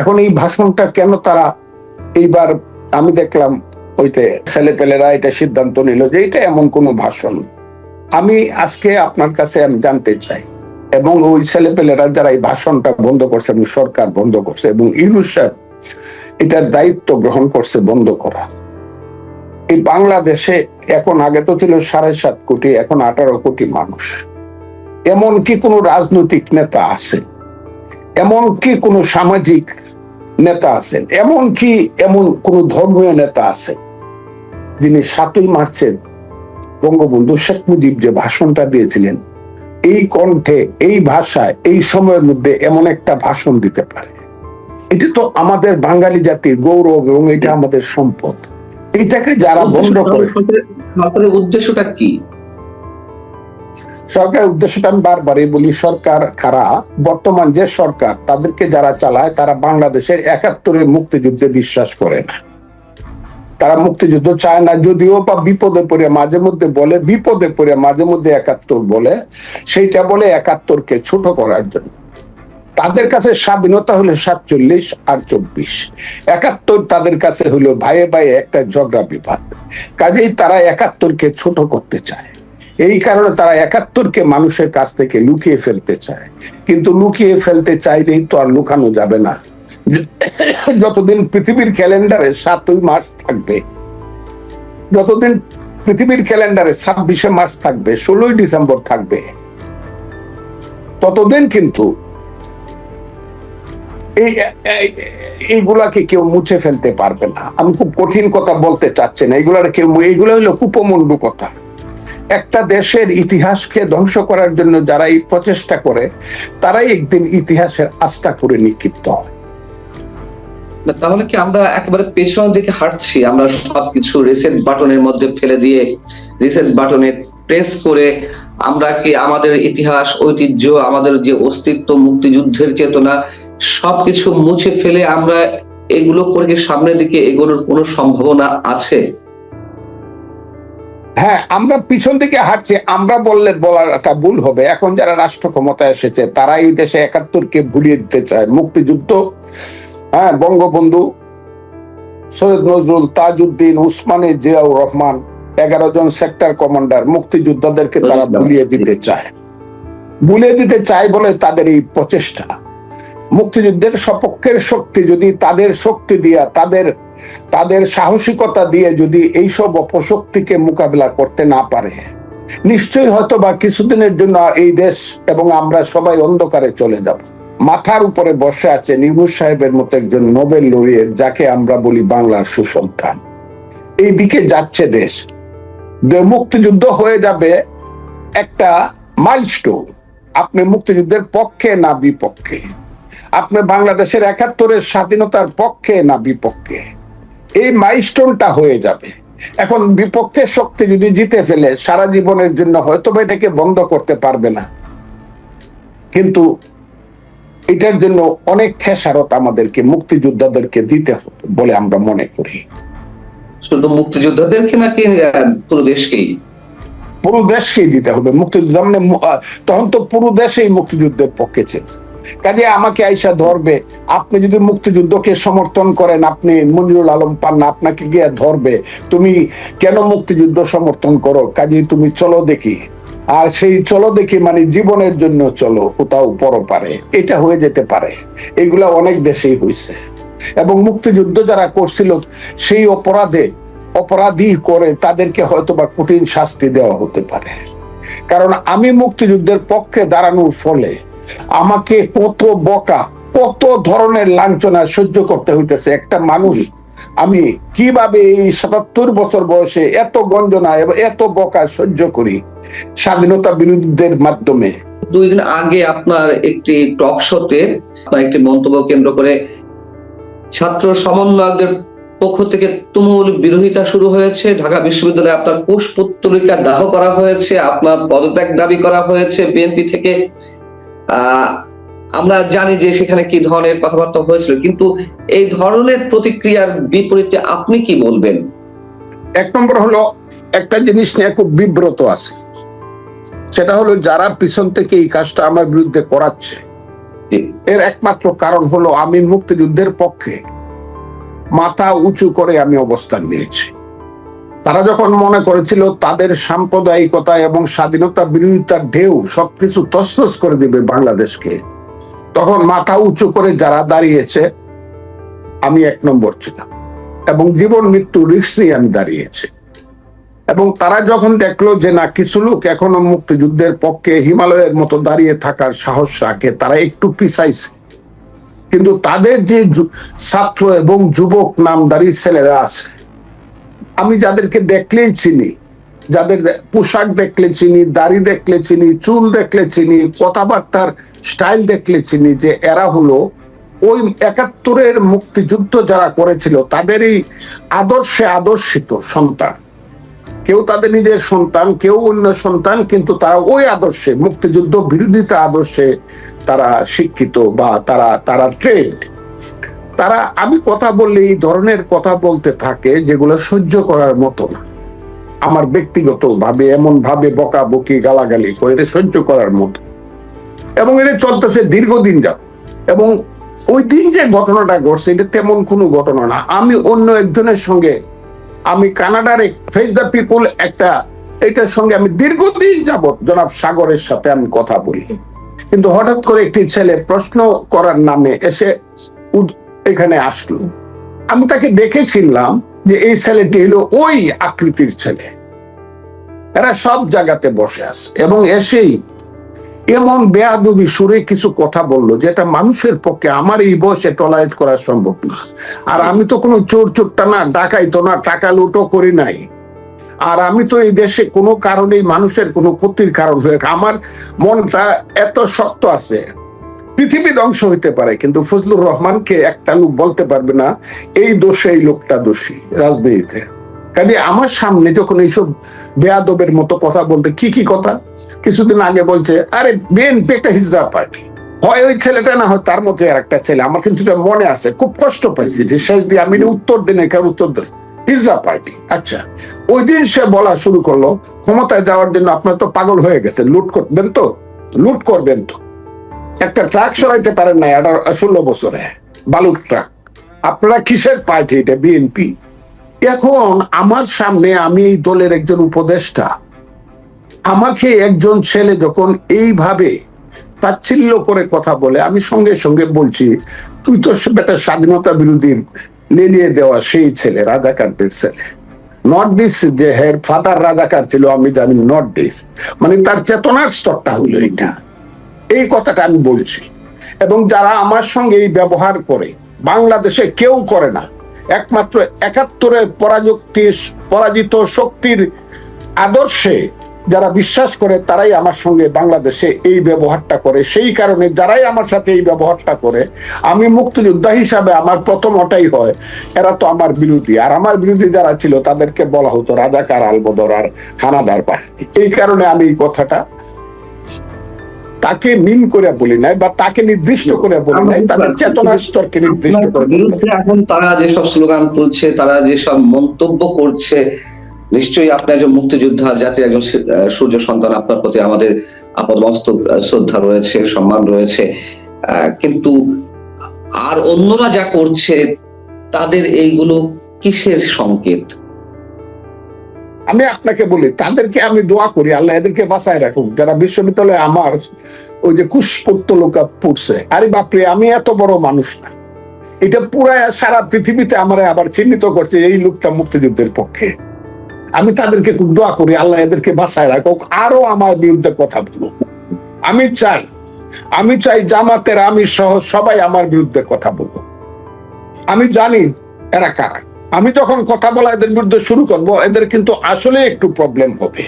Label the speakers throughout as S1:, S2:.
S1: এখন এই ভাষণটা কেন তারা এইবার আমি দেখলাম ওইতে ছেলেপেলেরা এটা সিদ্ধান্ত নিল যে এটা এমন কোনো ভাষণ। আমি আজকে আপনার কাছে আমি জানতে চাই এবং ওই ছেলেপেলেরা যারা এই ভাষণটা বন্ধ করছে এবং সরকার বন্ধ করছে এবং ইউনুস সাহেব এটার দায়িত্ব গ্রহণ করছে বন্ধ করা। এই বাংলাদেশে এখন আগে তো ছিল সাড়ে সাত কোটি, এখন আঠারো কোটি মানুষ। এমন কি কোনো রাজনৈতিক নেতা আছে। এমন কি কোনো সামাজিক নেতা আছেন এমন কি এমন কোন ধর্মীয় নেতা আছে যিনি সাতই মার্চের বঙ্গবন্ধু শেখ মুজিব যে ভাষণটা দিয়েছিলেন এই কণ্ঠে এই ভাষায় এই সময়ের মধ্যে এমন একটা ভাষণ দিতে পারে। এটা তো আমাদের বাঙালি জাতির গৌরব এবং এটা আমাদের সম্পদ। এটাকে যারা বন্ধ করে
S2: উদ্দেশ্যটা কি?
S1: সরকারের উদ্দেশ্যটা আমি বারবারই বলি, সরকার খারা বর্তমান যে সরকার, তাদেরকে যারা চালায়, তারা বাংলাদেশের একাত্তরের মুক্তিযুদ্ধে বিশ্বাস করে না। তারা মুক্তিযুদ্ধ চায় না, যদিও বা বিপদে পড়ে, মাঝে মধ্যে বলে, বিপদে পড়ে, মাঝে মধ্যে একাত্তর বলে। সেইটা বলে একাত্তরকে ছোট করার জন্য। তাদের কাছে স্বাধীনতা হলো সাতচল্লিশ আর চব্বিশ। একাত্তর তাদের কাছে হলো ভাইয়ে ভাইয়ে একটা ঝগড়া বিবাদ। কাজেই তারা একাত্তরকে ছোট করতে চায়। এই কারণে তারা একাত্তরকে মানুষের কাছ থেকে লুকিয়ে ফেলতে চায়। কিন্তু লুকিয়ে ফেলতে চাইলেই তো আর লুকানো যাবে না। যতদিন পৃথিবীর ক্যালেন্ডারে সাতই মার্চ থাকবে, যতদিন পৃথিবীর ক্যালেন্ডারে ছাব্বিশে মার্চ থাকবে, ষোলোই ডিসেম্বর থাকবে, ততদিন কিন্তু এই, এই- এইগুলাকে কেউ মুছে ফেলতে পারবে না। আমি খুব কঠিন কথা বলতে চাচ্ছি না। এইগুলার কেউ, এইগুলো হলো কুপমন্ডু কথা। একটা দেশের ইতিহাসকে ধ্বংস করার জন্য যারা এই প্রচেষ্টা করে, তারাই একদিন ইতিহাসের আস্থা করে নিক্ষিপ্ত হয়।
S2: তাহলে কি আমরা একেবারে পেছনের দিকে হাঁটছি? আমরা সবকিছু রিসেট বাটনের মধ্যে ফেলে দিয়ে রিসেট বাটনে প্রেস করে আমরা কি আমাদের ইতিহাস, ঐতিহ্য, আমাদের যে অস্তিত্ব, মুক্তিযুদ্ধের চেতনা, সবকিছু মুছে ফেলে আমরা এগুলো করে সামনের দিকে এগোনোর কোনো সম্ভাবনা আছে?
S1: হ্যাঁ আমরা পিছন দিকে হাঁটছি আমরা বললে বলার একটা ভুল হবে। এখন যারা রাষ্ট্র ক্ষমতায় এসেছে তারা এই দেশে একাত্তরকে ভুলিয়ে দিতে চায়। মুক্তিযুদ্ধ হ্যাঁ বঙ্গবন্ধু সৈয়দ নজরুল তাজউদ্দিন উসমানী জিয়াউর রহমান এগারো জন সেক্টর কমান্ডার মুক্তিযোদ্ধাদেরকে তারা ভুলিয়ে দিতে চায়। ভুলিয়ে দিতে চায় বলে তাদের এই প্রচেষ্টা। মুক্তিযুদ্ধের সপক্ষের শক্তি যদি তাদের শক্তি দিয়া, তাদের তাদের সাহসিকতা দিয়ে যদি এইসব অপশক্তিকে মোকাবিলা করতে না পারে, নিশ্চয়ই হয়তো বা কিছুদিনের জন্য এই দেশ এবং আমরা সবাই অন্ধকারে চলে যাব। মাথার উপরে বসে আছে নিউজ সাহেবের মতো একজন নোবেল লরিয়ের, যাকে আমরা বলি বাংলার সুসন্তান। এই দিকে যাচ্ছে দেশ। মুক্তিযুদ্ধ হয়ে যাবে একটা মাইলস্টোন আপনি মুক্তিযুদ্ধের পক্ষে না বিপক্ষে? আপনি বাংলাদেশের একাত্তরের স্বাধীনতার পক্ষে না বিপক্ষে? এই মাইলস্টোনটা হয়ে যাবে। এখন বিপক্ষের শক্তি যদি জিতে ফেলে সারা জীবনের জন্য হয়তো বা এটাকে বন্ধ করতে পারবে না। কিন্তু এটার জন্য অনেক খেসারত আমাদেরকে মুক্তিযোদ্ধাদেরকে দিতে হবে বলে আমরা মনে করি।
S2: শুধু মুক্তিযোদ্ধাদেরকে নাকি পুরো দেশকেই?
S1: পুরো দেশকেই দিতে হবে। মুক্তিযুদ্ধ মানে তখন তো পুরো দেশেই মুক্তিযুদ্ধের পক্ষে ছিল। কাজে আমাকে আইসা ধরবে। আপনি যদি মুক্তিযুদ্ধকে সমর্থন করেন, আপনি মনিরুল আলম পান্না আপনাকে গিয়ে ধরবে। তুমি কেন মুক্তিযুদ্ধ সমর্থন করো? কাজে, তুমি চলো দেখি। আর সেই চলো দেখি মানে জীবনের জন্য চলো, কোথাও পরপারে এটা হয়ে যেতে পারে। এগুলা অনেক দেশেই হয়েছে এবং মুক্তিযুদ্ধ যারা করছিল, সেই অপরাধে অপরাধী করে তাদেরকে হয়তো বা কঠিন শাস্তি দেওয়া হতে পারে। কারণ আমি মুক্তিযুদ্ধের পক্ষে দাঁড়ানোর ফলে আমাকে কত বকা, কত ধরনের লাঞ্ছনা সহ্য করতে হইতেছে। একটা মানুষ, আমি কীভাবে এই সাতাত্তর বছর বয়সে এত গঞ্জনা এবং এত বকা সহ্য করি? স্বাধীনতা বিরোধীদের মাধ্যমে।
S2: দুই দিন আগে আপনার একটি টক শোতে একটি মন্তব্য কেন্দ্র করে ছাত্র সমন্বয়কদের পক্ষ থেকে তুমুল বিরোধিতা শুরু হয়েছে। ঢাকা বিশ্ববিদ্যালয়ে আপনার কোষ পুত্তলিকা দাহ করা হয়েছে, আপনার পদত্যাগ দাবি করা হয়েছে। বিএনপি থেকে আমরা জানি যে সেখানে কি ধরনের কথাবার্তা হয়েছিল কিন্তু এই ধরনের প্রতিক্রিয়ার বিপরীতে আপনি কি বলবেন?
S1: এক নম্বর হলো একটা জিনিস নিয়ে খুব বিব্রত আছে। সেটা হলো যারা পিছন থেকে এই কাজটা আমার বিরুদ্ধে করাচ্ছে এর একমাত্র কারণ হলো আমি মুক্তিযুদ্ধের পক্ষে মাথা উঁচু করে আমি অবস্থান নিয়েছি। তারা যখন মনে করেছিল তাদের সাম্প্রদায়িকতা এবং স্বাধীনতা বিরোধিতার ঢেউ সবকিছু তসনস করে দিবে বাংলাদেশকে, তখন মাথা উঁচু করে যারা দাঁড়িয়েছে, আমি এক নম্বর ছিলাম এবং জীবন মৃত্যু রিস্ক নিয়ে আমি দাঁড়িয়েছি। এবং তারা যখন দেখল যে না, কিছু লোক এখনও মুক্তিযুদ্ধের পক্ষে হিমালয়ের মতো দাঁড়িয়ে থাকার সাহস রাখে, তারা একটু পিছাইছে কিন্তু তাদের যে ছাত্র এবং যুবক নামদারি ছেলেরা আছে আমি যাদেরকে দেখলেই চিনি, যাদের পোশাক দেখলে চিনি, দাড়ি দেখলে চিনি, চুল দেখলে চিনি, কথাবার্তার স্টাইল দেখলে চিনি যে এরা হলো, ওই একাত্তরের মুক্তিযুদ্ধ যারা করেছিল, তাদেরই আদর্শে আদর্শিত সন্তান। কেউ তাদের নিজের সন্তান, কেউ অন্য সন্তান, কিন্তু তারা ওই আদর্শে, মুক্তিযুদ্ধ বিরোধিতা আদর্শে তারা শিক্ষিত বা তারা তারা ট্রেড তারা, আমি কথা বললে এই ধরনের কথা বলতে থাকে যেগুলো সহ্য করার মতো না। আমার ব্যক্তিগত ভাবে এমন ভাবে বকা বকি গালাগালি করে এটা সহ্য করার মতো। এবং এটা চলতেছে দীর্ঘদিন যাব এবং ওই দিন যে ঘটনাটা ঘটছে, এটা তেমন কোনো ঘটনা না। আমি অন্য একজনের সঙ্গে, আমি কানাডার ফেস দ্য পিপল একটা, এটার সঙ্গে আমি দীর্ঘদিন যাবত জনাব সাগরের সাথে আমি কথা বলি। কিন্তু হঠাৎ করে একটি ছেলে প্রশ্ন করার নামে এসে এখানে আসলো। আমি তাকে দেখে চিনলাম যে এই ছেলেটি হলো ওই আকৃতির ছেলে। এরা সব জায়গাতে বসে আছে এবং এসেই এমন বেয়াদবি সুরে কিছু কথা বলল যেটা মানুষের পক্ষে আমার এই বয়সে টলারেট করা সম্ভব না। আর আমি তো কোনো চোর চোরটা না, ডাকাই তো না, টাকা লুটো করি নাই। আর আমি তো এই দেশে কোনো কারণেই মানুষের কোনো ক্ষতির কারণ হয়ে আমার মনটা এত শক্ত আছে পৃথিবী ধ্বংস হইতে পারে, কিন্তু ফজলুর রহমানকে একটা লোক বলতে পারবে না, এই দোষে এই লোকটা দোষী রাজনীতিতে। কাজে আমার সামনে যখন এইসব বেয়াদবের মতো কথা বলতে, কি কি কথা? কিছুদিন আগে বলছে, আরে বিএনপি একটা হিজড়া পার্টি হয় ওই ছেলেটা না হয় তার মধ্যে আর একটা ছেলে। আমার কিন্তু মনে আছে, খুব কষ্ট পাইছি যে শেষ দিয়ে আমি উত্তর দিন এখানে উত্তর দিন হিজড়া পার্টি আচ্ছা ওই দিন সে বলা শুরু করল, ক্ষমতায় যাওয়ার জন্য আপনার তো পাগল হয়ে গেছে লুট করবেন তো? লুট করবেন তো? একটা ট্রাক সরাইতে পারেন না এটা ষোলো বছরে, বালুর ট্রাক আপনারা কিসের পার্টি এটা বিএনপি এখন আমার সামনে আমি এই দলের একজন উপদেষ্টা। আমাকে একজন ছেলে যখন এইভাবে তাচ্ছিল্য করে কথা বলে, আমি সঙ্গে সঙ্গে বলছি, তুই তো বেটা স্বাধীনতা বিরোধী লেলিয়ে দেওয়া সেই ছেলে রাজাকারদের ছেলে। নট দিস যে হের ফাদার রাজাকার ছিল, আমি জানি নট দিস মানে তার চেতনার স্তরটা হলো এটা এই কথাটা আমি বলছি। এবং যারা আমার সঙ্গে এই ব্যবহার করে, বাংলাদেশে কেউ করে না, একমাত্র একাত্তরের পরাযুক্তি পরাজিত শক্তির আদর্শে যারা বিশ্বাস করে, তারাই আমার সঙ্গে বাংলাদেশে এই ব্যবহারটা করে। সেই কারণে যারাই আমার সাথে এই ব্যবহারটা করে, আমি মুক্তিযোদ্ধা হিসাবে আমার প্রথম ওটাই হয়, এরা তো আমার বিরোধী। আর আমার বিরোধী যারা ছিল, তাদেরকে বলা হতো রাজাকার আলবদর আর হানাদার বাহিনী এই কারণে আমি এই কথাটা তাকে মিন করে বলি নাই বা তাকে নির্দিষ্ট করে বলি নাই তাদের চেতনার স্তরকে নির্দিষ্ট করে
S2: বিরুদ্ধে এখন তারা যেসব স্লোগান তুলছে তারা যেসব মন্তব্য করছে নিশ্চয়ই আপনি একজন মুক্তিযোদ্ধা জাতির একজন সূর্য সন্তান আপনার প্রতি আমাদের আপাদমস্তক শ্রদ্ধা রয়েছে সম্মান রয়েছে। আহ, কিন্তু আর অন্যরা যা করছে তাদের এইগুলো কিসের সংকেত?
S1: আমি আপনাকে বলি, তাদেরকে আমি দোয়া করি, আল্লাহ এদেরকে বাঁচায় রাখুক। যারা বিশ্ববিদ্যালয়ে আমার ওই যে কুশপুত্তলোকা পড়ছে, আরে বাপরে, আমি এত বড় মানুষ না। এটা পুরা সারা পৃথিবীতে আমার আবার চিহ্নিত করছে এই লোকটা মুক্তিযুদ্ধের পক্ষে। আমি তাদেরকে খুব দোয়া করি, আল্লাহ এদেরকে বাঁচায় রাখুক আরও আমার বিরুদ্ধে কথা বলুক। আমি চাই আমি চাই জামাতের আমি সহ সবাই আমার বিরুদ্ধে কথা বলুক। আমি জানি এরা কারা। আমি যখন কথা বলা এদের বিরুদ্ধে শুরু করব, এদের কিন্তু আসলে একটু প্রবলেম হবে।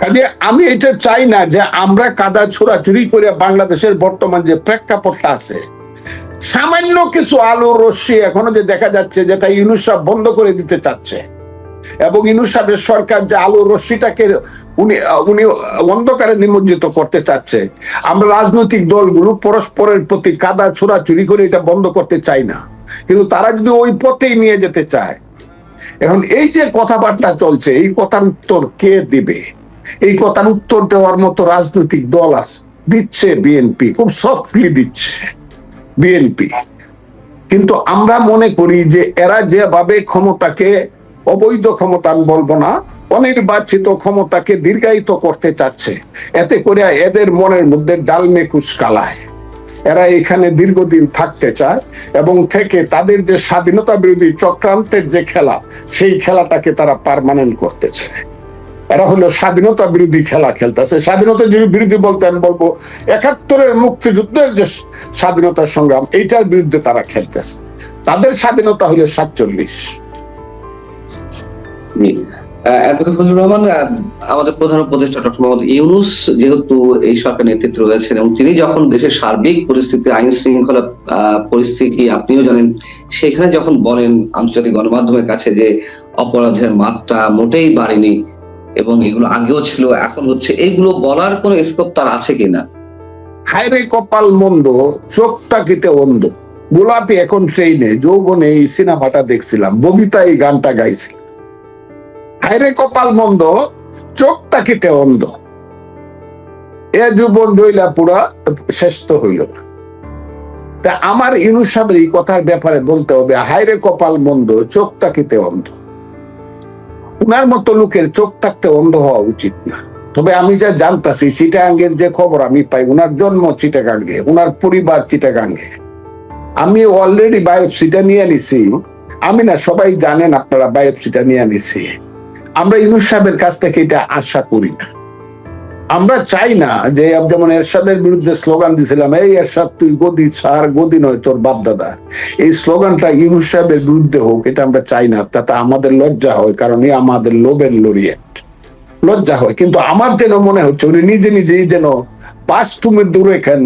S1: কাজে আমি এটা চাই না যে আমরা কাদা ছোড়াছুরি করে বাংলাদেশের বর্তমান যে প্রেক্ষাপটটা আছে, সামান্য কিছু আলোর রশ্মি এখনও যে দেখা যাচ্ছে যেটা ইউনুসাব বন্ধ করে দিতে চাচ্ছে। এবং ইনুসাবের সরকার যে আলোর রশ্মিটাকে উনি উনি অন্ধকারে নিমজ্জিত করতে চাচ্ছে, আমরা রাজনৈতিক দলগুলো পরস্পরের প্রতি কাদা ছোড়াছুরি করে এটা বন্ধ করতে চাই না। কিন্তু তারা যদি ওই পথেই নিয়ে যেতে চায়, এখন এই যে কথাবার্তা চলছে, এই কথার উত্তর কে দিবে? এই কথার উত্তর দেওয়ার মতো রাজনৈতিক দল আছে দিচ্ছে বিএনপি খুব সফটলি দিচ্ছে বিএনপি কিন্তু আমরা মনে করি যে এরা যেভাবে ক্ষমতাকে, অবৈধ ক্ষমতা বলব না, অনির্বাচিত ক্ষমতাকে দীর্ঘায়িত করতে চাচ্ছে, এতে করে এদের মনের মধ্যে ডালমে কুচকালায় এরা এখানে দীর্ঘদিন থাকতে চায় এবং থেকে তাদের যে স্বাধীনতা বিরোধী চক্রান্তের যে খেলা, সেই খেলাটাকে তারা পারমানেন্ট করতে চায়। এরা হলো স্বাধীনতা বিরোধী খেলা খেলতেছে। স্বাধীনতা বিরোধী বলতে আমি বলব, একাত্তরের মুক্তিযুদ্ধের যে স্বাধীনতা সংগ্রাম, এইটার বিরুদ্ধে তারা খেলতেছে। তাদের স্বাধীনতা হলো সাতচল্লিশ।
S2: অ্যাডভোকেট ফজলুর রহমান আমাদের প্রধান উপদেষ্টা ডক্টর মোহাম্মদ ইউনুস যেহেতু এই সরকার নেতৃত্বে রয়েছেন এবং তিনি যখন দেশের সার্বিক পরিস্থিতি, আইন শৃঙ্খলা পরিস্থিতি আপনিও জানেন, সেখানে যখন বলেন আন্তর্জাতিক গণমাধ্যমের কাছে যে অপরাধের মাত্রা মোটেই বাড়েনি এবং এগুলো আগেও ছিল, এখন হচ্ছে এইগুলো বলার কোনো স্কোপ তার আছে কিনা?
S1: হায়রে কপাল মন্দ, চোখটা কিতে অন্ধ। গোলাপি এখন ট্রেনে যৌবনে এই সিনেমাটা দেখছিলাম, ববিতা এই গানটা গাইছিল। হায়রে কপাল মন্দ, চোখ তাকিতে অন্ধ। এ যুবন রইলা পুরা শেষ তো হইল না। তা আমার ইনুস সাহেবের এই কথার ব্যাপারে বলতে হবে হায়রে কপাল মন্দ, চোখ তাকিতে অন্ধ। উনার মতো লোকের চোখ থাকতে অন্ধ হওয়া উচিত না। তবে আমি যা জানতাছি, চিটাগাঙ্গের যে খবর আমি পাই, উনার জন্ম চিটাগাঙ্গে, উনার পরিবার চিটাগাঙ্গে। আমি অলরেডি বায়োপসিটা নিয়ে নিছি। আমি না, সবাই জানেন আপনারা বায়োপসিটা নিয়ে নিছি। আমরা ইনুস সাহেবের কাছ থেকে এটা আশা করি না। আমরা চাই না যে যেমন এরশাদের বিরুদ্ধে স্লোগান দিছিলাম, এই এরশাদ, তুই গদি ছাড়, গদি নয় তোর বাপ দাদা এই স্লোগানটা ইউনুস সাহেবের বিরুদ্ধে হোক, এটা আমরা চাই না। তাতে আমাদের লজ্জা হয়, কারণ এই আমাদের লোবের লরিয়েট লজ্জা হয়। কিন্তু আমার যেন মনে হচ্ছে, উনি নিজে নিজেই যেন পাশ তুমি দূরে কেন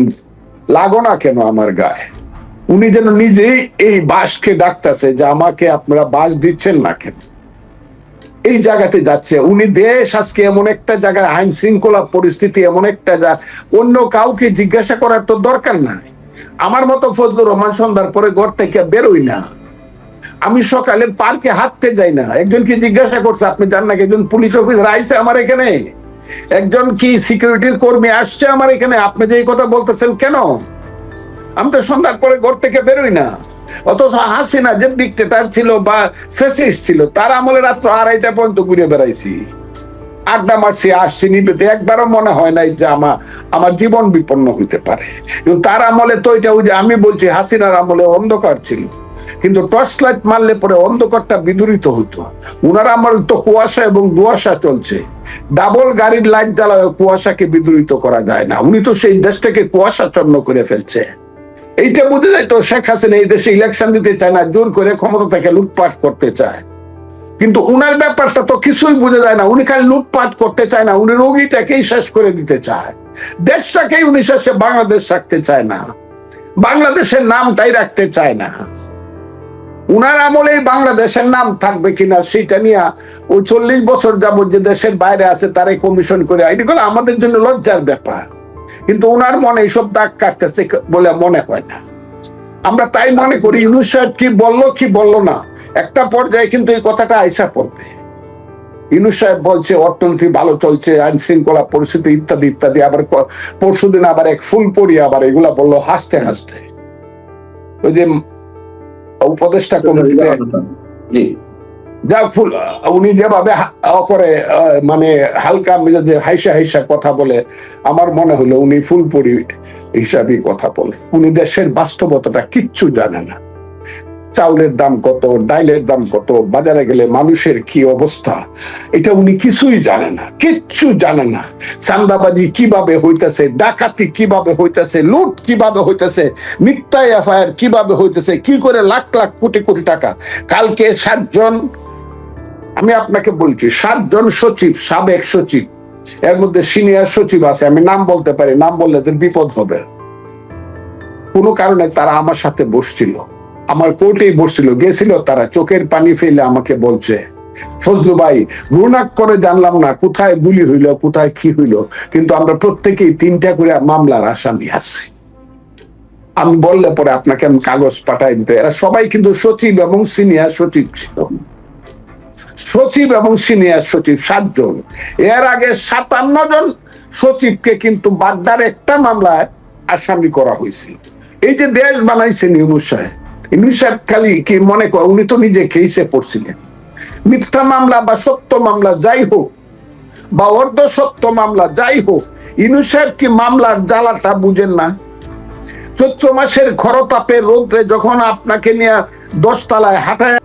S1: লাগো না কেন আমার গায়ে? উনি যেন নিজেই এই বাসকে ডাকতেছে যে আমাকে আপনারা বাস দিচ্ছেন না কেন? এই জায়গাতে যাচ্ছে। উনি দেশ আজকে এমন একটা জায়গায়, আইন শৃঙ্খলা পরিস্থিতি এমন একটা যা, অন্য কাউকে জিজ্ঞাসা করার তো দরকার নাই। আমার মতো ফজলুর রহমান সন্ধ্যার পরে ঘর থেকে বেরোই না। আমি সকালে পার্কে হাঁটতে যাই না। একজনকে জিজ্ঞাসা করছে, আপনি জান নাকি? একজন পুলিশ অফিসার আইছে আমার এখানে। একজন কি সিকিউরিটির কর্মী আসছে আমার এখানে? আপনি যে কথা বলতেছেন কেন? আমি তো সন্ধ্যার পরে ঘর থেকে বেরোই না। অথচ হাসিনা যে ডিক্টেটার ছিল বা ফেসিস্ট ছিল, তার আমলে রাত্র আড়াইটা পর্যন্ত ঘুরে বেড়াইছি। আড্ডা মারছি, আসছি নিবেতে একবারও মনে হয় নাই যে আমার আমার জীবন বিপন্ন হইতে পারে। কিন্তু তার আমলে তো এটা ওই যে আমি বলছি, হাসিনার আমলে অন্ধকার ছিল। কিন্তু টর্চ লাইট মারলে পরে অন্ধকারটা বিদূরিত হতো উনার আমল তো কুয়াশা এবং দুয়াশা চলছে। ডাবল গাড়ির লাইট জ্বালায় কুয়াশাকে বিদূরিত করা যায় না। উনি তো সেই দেশটাকে কুয়াশাচ্ছন্ন করে ফেলছে। এইটা বুঝে যায় তো শেখ হাসিনা এই দেশে ইলেকশন দিতে চায় না, জোর করে ক্ষমতা থেকে লুটপাট করতে চায়। কিন্তু উনার ব্যাপারটা তো কিছুই বুঝে যায় না, উনি খালি লুটপাট করতে চায় না, উনি রোগীটাকেই শেষ করে দিতে চায়। দেশটাকেই উনি শেষে বাংলাদেশ রাখতে চায় না। বাংলাদেশের নামটাই রাখতে চায় না। উনার আমলে বাংলাদেশের নাম থাকবে কিনা সেটা নিয়ে ওই চল্লিশ বছর যাবত যে দেশের বাইরে আছে তারাই কমিশন করে এগুলো আমাদের জন্য লজ্জার ব্যাপার। কিন্তু উনার মনে এইসব দাগ কাটতেছে বলে মনে হয় না। আমরা তাই মনে করি, ইউনুস সাহেব কি বলল কি বলল না। একটা পর্যায়ে কিন্তু এই কথাটা আইসা পড়বে। ইউনুস সাহেব বলছে, অর্থনীতি ভালো চলছে আইন শৃঙ্খলা পরিস্থিতি ইত্যাদি ইত্যাদি। আবার পরশুদিন আবার এক ফুল পড়ি আবার এগুলা বলল হাসতে হাসতে। ওই যে উপদেষ্টা কমিটিতে যা ফুল, উনি যেভাবে করে মানে হালকা মেজাজে হাইসা হাইসা কথা বলে, আমার মনে হলো উনি ফুলপুরি হিসাবে কথা বলে। উনি দেশের বাস্তবতাটা কিচ্ছু জানে না। চাউলের দাম কত, ডাইলের দাম কত, বাজারে গেলে মানুষের কি অবস্থা, এটা উনি কিছুই জানে না, কিচ্ছু জানে না। চান্দাবাজি কীভাবে হইতেছে, ডাকাতি কীভাবে হইতেছে, লুট কীভাবে হইতেছে, মিথ্যা এফআইআর কীভাবে হইতেছে, কি করে লাখ লাখ কোটি কোটি টাকা। কালকে সাতজন আমি আপনাকে বলছি, সাতজন সচিব সাবেক সচিব, এর মধ্যে সিনিয়র সচিব আছে, আমি নাম বলতে পারি, নাম বললে এদের বিপদ হবে। কোনো কারণে তারা আমার সাথে বসছিল, আমার কোর্টেই বসছিল, গেছিল তারা, চোখের পানি ফেলে আমাকে বলছে, ফজলু ভাই গুণাক করে জানলাম না, কোথায় গুলি হইল, কোথায় কি হইল, কিন্তু আমরা প্রত্যেকেই তিনটা করে মামলার আসামি আছি। আমি বললে পরে আপনাকে আমি কাগজ পাঠাই দিতে, এরা সবাই কিন্তু সচিব এবং সিনিয়র সচিব ছিল। সচিব এবং সিনিয়র সচিব সাতজন। এর আগে সাতান্ন জন সচিবকে কিন্তু বাড্ডার একটা মামলায় আসামি করা হয়েছিল। এই যে দেশ বানাইছেন ইউনুস সাহেব ইউনুস সাহেব খালি কি মনে কর, উনি তো নিজে কেসে পড়ছিলেন। মিথ্যা মামলা বা সত্য মামলা যাই হোক, বা অর্ধ সত্য মামলা যাই হোক, ইউনুস সাহেব কি মামলার জ্বালাটা বুঝেন না? চৈত্র মাসের খরতাপের রোদ্রে যখন আপনাকে নিয়ে দশতলায় হাঁটায়